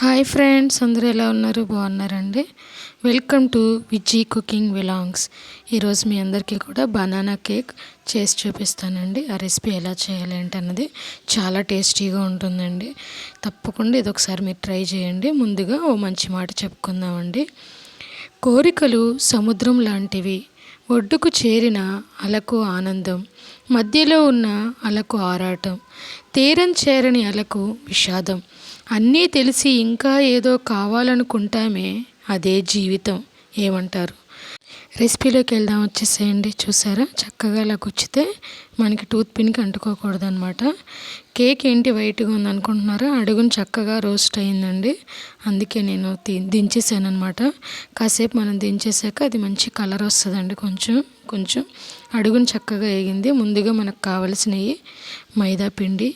Hi friends అందరూ ఎలా ఉన్నారు? బాగున్నారండి? Welcome to Viji cooking విలాంగ్స్. ఈరోజు మీ అందరికీ కూడా బనానా కేక్ చేసి చూపిస్తానండి. ఆ రెసిపీ ఎలా చేయాలి ఏంటన్నది చాలా టేస్టీగా ఉంటుందండి. తప్పకుండా ఇది ఒకసారి మీరు ట్రై చేయండి. ముందుగా ఓ మంచి మాట చెప్పుకుందామండి. కోరికలు సముద్రం లాంటివి ఒడ్డుకు చేరిన అలకు ఆనందం మధ్యలో ఉన్న అలకు ఆరాటం తీరం చేరని అలకు విషాదం అన్నీ తెలిసి ఇంకా ఏదో కావాలనుకుంటామే అదే జీవితం ఏమంటారు? రెసిపీలోకి వెళ్దాం వచ్చేసేయండి. చూసారా? చక్కగా అలా గుచ్చితే మనకి టూత్ పిన్కి అంటుకోకూడదు అనమాట కేక్ ఏంటి వైట్గా ఉందనుకుంటున్నారా? అడుగును చక్కగా రోస్ట్ అయిందండి. అందుకే నేను దించేసాను అనమాట కాసేపు మనం దించేసాక అది మంచి కలర్ వస్తుందండి కొంచెం కొంచెం. అడుగును చక్కగా వేగింది. ముందుగా మనకు కావలసినవి మైదా పిండి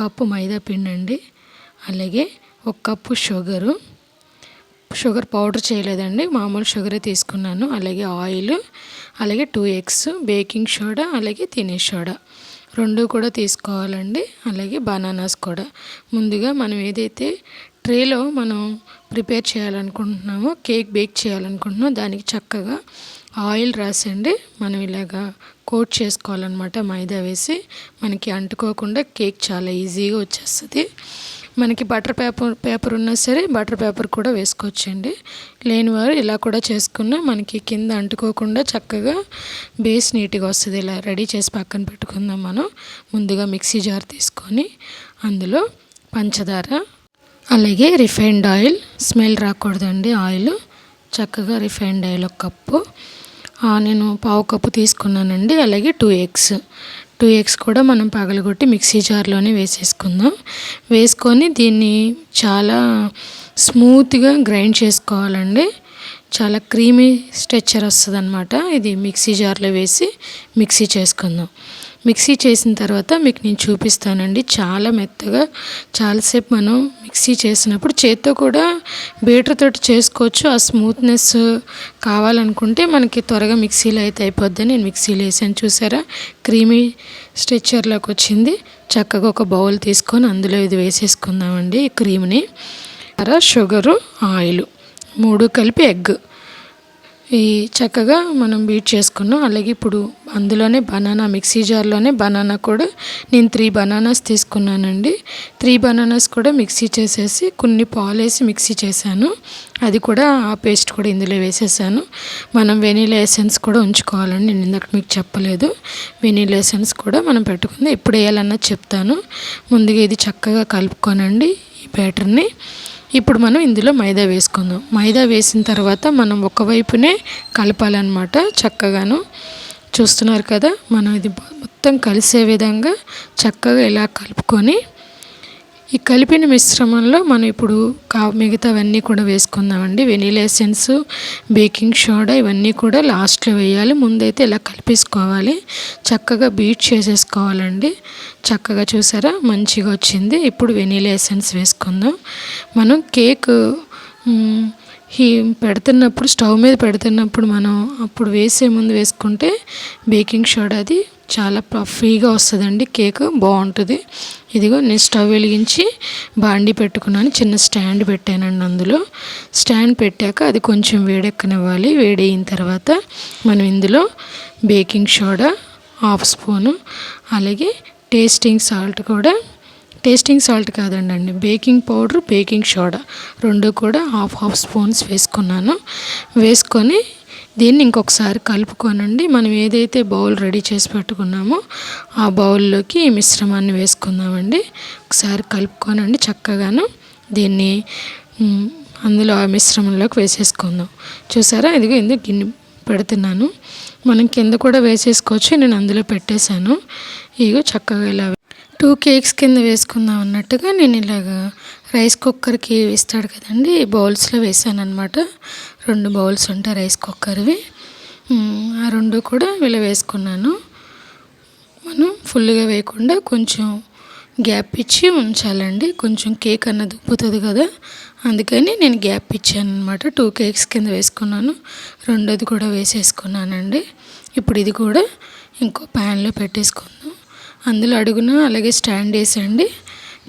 కప్పు మైదా పిండి అండి. అలాగే ఒక కప్పు షుగరు. షుగర్ పౌడర్ చేయలేదండి. మామూలు షుగరే తీసుకున్నాను. అలాగే ఆయిల్. అలాగే టూ ఎగ్స్ బేకింగ్ సోడా అలాగే తినే సోడా. రెండు కూడా తీసుకోవాలండి. అలాగే బనానాస్ కూడా. ముందుగా మనం ఏదైతే ట్రేలో మనం ప్రిపేర్ చేయాలనుకుంటున్నామో కేక్ బేక్ చేయాలనుకుంటున్నామో దానికి చక్కగా ఆయిల్ రాసండి. మనం ఇలాగా కోట్ చేసుకోవాలన్నమాట మైదా వేసి. మనకి అంటుకోకుండా కేక్ చాలా ఈజీగా వచ్చేస్తుంది. మనకి బటర్ పేపర్ పేపర్ ఉన్నా సరే బటర్ పేపర్ కూడా వేసుకోవచ్చండి. లేని వారు ఇలా కూడా చేసుకున్న మనకి కింద అంటుకోకుండా చక్కగా బేస్ నీట్గా వస్తుంది. ఇలా రెడీ చేసి పక్కన పెట్టుకుందాం మనం. ముందుగా మిక్సీ జార్ తీసుకొని అందులో పంచదార అలాగే రిఫైన్డ్ ఆయిల్. స్మెల్ రాకూడదండి ఆయిల్. చక్కగా రిఫైన్డ్ ఆయిల్ ఒక కప్పు. నేను పావు కప్పు తీసుకున్నానండి అలాగే టూ ఎగ్స్ టూ ఎగ్స్ కూడా మనం పగలగొట్టి మిక్సీ జార్లోనే వేసేసుకుందాం. వేసుకొని దీన్ని చాలా స్మూత్గా గ్రైండ్ చేసుకోవాలండి. చాలా క్రీమీ స్ట్రెచ్చర్ వస్తుంది అనమాట ఇది మిక్సీ జార్లో వేసి మిక్సీ చేసుకుందాం. మిక్సీ చేసిన తర్వాత మీకు నేను చూపిస్తానండి. చాలా మెత్తగా చాలాసేపు మనం మిక్సీ చేసినప్పుడు చేత్తో కూడా బీటర్ తోటి చేసుకోవచ్చు. ఆ స్మూత్నెస్ కావాలనుకుంటే మనకి త్వరగా మిక్సీలో అయితే అయిపోద్ది నేను మిక్సీలో వేసాను. చూసారా? క్రీమీ స్ట్రెచ్చర్లోకి వచ్చింది. చక్కగా ఒక బౌల్ తీసుకొని అందులో ఇది వేసేసుకుందామండి ఈ క్రీమ్ని. Sugar oil. మూడు కలిపి ఎగ్. ఈ చక్కగా మనం బీట్ చేసుకున్నాం. అలాగే ఇప్పుడు అందులోనే బనానా మిక్సీ జార్లోనే బనానా కూడా నేను త్రీ బనానాస్ తీసుకున్నానండి. త్రీ బనానాస్ కూడా మిక్సీ చేసేసి కొన్ని పాలేసి మిక్సీ చేశాను. అది కూడా ఆ పేస్ట్ కూడా ఇందులో వేసేసాను. మనం వెనీలా ఎసెన్స్ కూడా ఉంచుకోవాలండి. నేను ఇందాక మీకు చెప్పలేదు. వెనీలా ఎసెన్స్ కూడా మనం పెట్టుకుంది. ఎప్పుడు వేయాలన్నా చెప్తాను. ముందుగా ఇది చక్కగా కలుపుకోనండి ఈ బ్యాటర్ని. ఇప్పుడు మనం ఇందులో మైదా వేసుకుందాం. మైదా వేసిన తర్వాత మనం ఒకవైపునే కలపాలన్నమాట చక్కగాను. చూస్తున్నారు కదా మనం ఇది మొత్తం కలిసే విధంగా చక్కగా ఇలా కలుపుకొని ఈ కలిపిన మిశ్రమంలో మనం ఇప్పుడు కా మిగతావన్నీ కూడా వేసుకుందామండి. వెనీలా ఎసెన్స్ బేకింగ్ సోడా ఇవన్నీ కూడా లాస్ట్లో వేయాలి. ముందైతే ఇలా కలిపేసుకోవాలి. చక్కగా బీట్ చేసేసుకోవాలండి. చక్కగా చూసారా? మంచిగా వచ్చింది. ఇప్పుడు వెనీలా ఎసెన్స్ వేసుకుందాం. మనం కేక్ ఈ పెడుతున్నప్పుడు స్టవ్ మీద పెడుతున్నప్పుడు మనం అప్పుడు వేసే ముందు వేసుకుంటే బేకింగ్ సోడా అది చాలా పఫీగా వస్తుందండి. కేక్ బాగుంటుంది. ఇదిగో నేను స్టవ్ వెలిగించి బాండి పెట్టుకున్నాను. చిన్న స్టాండ్ పెట్టానండి అందులో. స్టాండ్ పెట్టాక అది కొంచెం వేడెక్కనివ్వాలి. వేడైన తర్వాత మనం ఇందులో బేకింగ్ సోడా హాఫ్ స్పూను అలాగే టేస్టింగ్ సాల్ట్ కూడా టేస్టింగ్ సాల్ట్ కాదండి. అండి బేకింగ్ పౌడర్ బేకింగ్ సోడా రెండు కూడా హాఫ్ హాఫ్ స్పూన్స్ వేసుకున్నాను. వేసుకొని దీన్ని ఇంకొకసారి కలుపుకోనండి. మనం ఏదైతే బౌల్ రెడీ చేసి పెట్టుకున్నామో ఆ బౌల్లోకి ఈ మిశ్రమాన్ని వేసుకుందామండి. ఒకసారి కలుపుకోనండి చక్కగాను. దీన్ని అందులో ఆ మిశ్రమంలోకి వేసేసుకుందాం. చూసారా? ఇదిగో ఎందుకు గిన్నె పెడుతున్నాను. మనం కింద కూడా వేసేసుకోవచ్చు. నేను అందులో పెట్టేశాను. ఇగో చక్కగా ఇలా టూ కేక్స్ కింద వేసుకుందాం అన్నట్టుగా నేను ఇలాగా రైస్ కుక్కర్కి వేస్తాడు కదండి బౌల్స్లో వేసాను అనమాట రెండు బౌల్స్ ఉంటాయి రైస్ కుక్కర్వి. ఆ రెండు కూడా ఇలా వేసుకున్నాను. మనం ఫుల్గా వేయకుండా కొంచెం గ్యాప్ ఇచ్చి ఉంచాలండి. కొంచెం కేక్ అన్నది ఉప్పుతుంది కదా అందుకని నేను గ్యాప్ ఇచ్చాను అనమాట టూ కేక్స్ కింద వేసుకున్నాను. రెండోది కూడా వేసేసుకున్నానండి. ఇప్పుడు ఇది కూడా ఇంకో ప్యాన్లో పెట్టేసుకుందాం. అందులో అడుగున అలాగే స్టాండ్ వేసండి.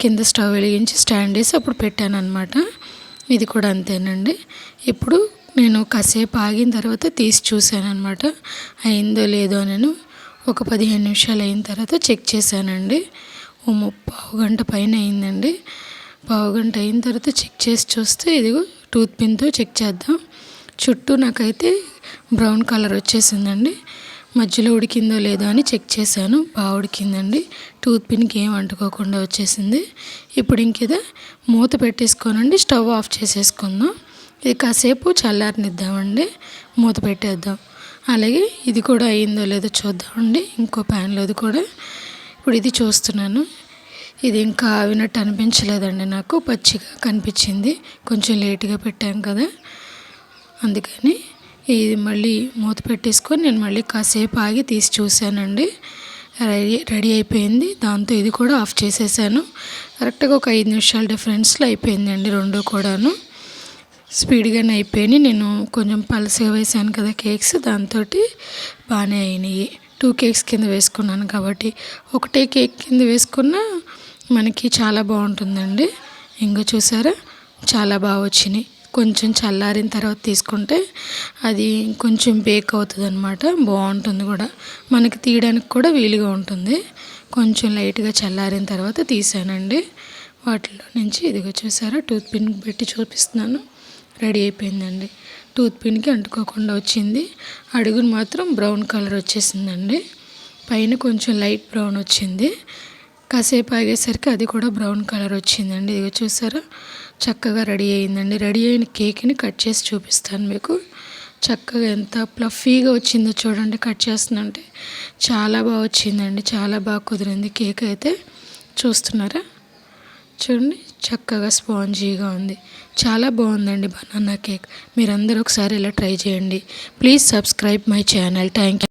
కింద స్టవ్ వెలిగించి స్టాండ్ వేసి అప్పుడు పెట్టాను అనమాట ఇది కూడా అంతేనండి. ఇప్పుడు నేను కాసేపు ఆగిన తర్వాత తీసి చూశాను అనమాట అయిందో లేదో నేను ఒక పదిహేను నిమిషాలు అయిన తర్వాత చెక్ చేశానండి. ఓ పావు గంట పైన అయిందండి. పావు గంట అయిన తర్వాత చెక్ చేసి చూస్తే ఇదిగో టూత్ పిన్తో చెక్ చేద్దాం. చుట్టూ నాకైతే బ్రౌన్ కలర్ వచ్చేసిందండి. మధ్యలో ఉడికిందో లేదో అని చెక్ చేశాను. బాగా ఉడికిందండి. టూత్ పిన్కి ఏం అంటుకోకుండా వచ్చేసింది. ఇప్పుడు ఇంకేదో మూత పెట్టేసుకోనండి. స్టవ్ ఆఫ్ చేసేసుకుందాం. ఇది కాసేపు చల్లారనిద్దామండి. మూత పెట్టేద్దాం. అలాగే ఇది కూడా అయిందో లేదో చూద్దామండి. ఇంకో ప్యాన్లోది కూడా. ఇప్పుడు ఇది చూస్తున్నాను. ఇది ఇంకా ఆవినట్టు అనిపించలేదండి నాకు. పచ్చిగా కనిపించింది. కొంచెం లేట్గా పెట్టాం కదా. అందుకని ఇది మళ్ళీ మూత పెట్టేసుకొని నేను మళ్ళీ కాసేపు ఆగి తీసి చూశానండి. రెడీ రెడీ అయిపోయింది. దాంతో ఇది కూడా ఆఫ్ చేసేసాను. కరెక్ట్గా ఒక ఐదు నిమిషాల డిఫరెన్స్లో అయిపోయిందండి రెండు కూడాను. స్పీడ్గానే అయిపోయినాయి. నేను కొంచెం పలసగా వేసాను కదా కేక్స్ దాంతో బాగానే అయినాయి. టూ కేక్స్ కింద వేసుకున్నాను కాబట్టి. ఒకటే కేక్ కింద వేసుకున్నా మనకి చాలా బాగుంటుందండి. ఇంకా చూసారా? చాలా బాగా వచ్చినాయి. కొంచెం చల్లారిన తర్వాత తీసుకుంటే అది కొంచెం బేక్ అవుతుంది అనమాట బాగుంటుంది కూడా. మనకి తీయడానికి కూడా వీలుగా ఉంటుంది. కొంచెం లైట్గా చల్లారిన తర్వాత తీసానండి. వాటిలో నుంచి ఇదిగో చూసారా టూత్ పిన్ పెట్టి చూపిస్తున్నాను. రెడీ అయిపోయిందండి. టూత్ పిన్కి అంటుకోకుండా వచ్చింది. అడుగును మాత్రం బ్రౌన్ కలర్ వచ్చేసిందండి. పైన కొంచెం లైట్ బ్రౌన్ వచ్చింది. కాసేపు ఆగేసరికి అది కూడా బ్రౌన్ కలర్ వచ్చిందండి. ఇదిగో చూసారా? చక్కగా రెడీ అయిందండి. రెడీ అయిన కేక్ని కట్ చేసి చూపిస్తాను మీకు. చక్కగా ఎంత ప్లఫీగా వచ్చిందో చూడండి. కట్ చేస్తుందంటే చాలా బాగా వచ్చిందండి. చాలా బాగా కుదిరింది కేక్ అయితే. చూస్తున్నారా? చూడండి. చక్కగా స్పాంజీగా ఉంది. చాలా బాగుందండి బనానా కేక్. మీరందరూ ఒకసారి ఇలా ట్రై చేయండి. Please subscribe my channel. Thank you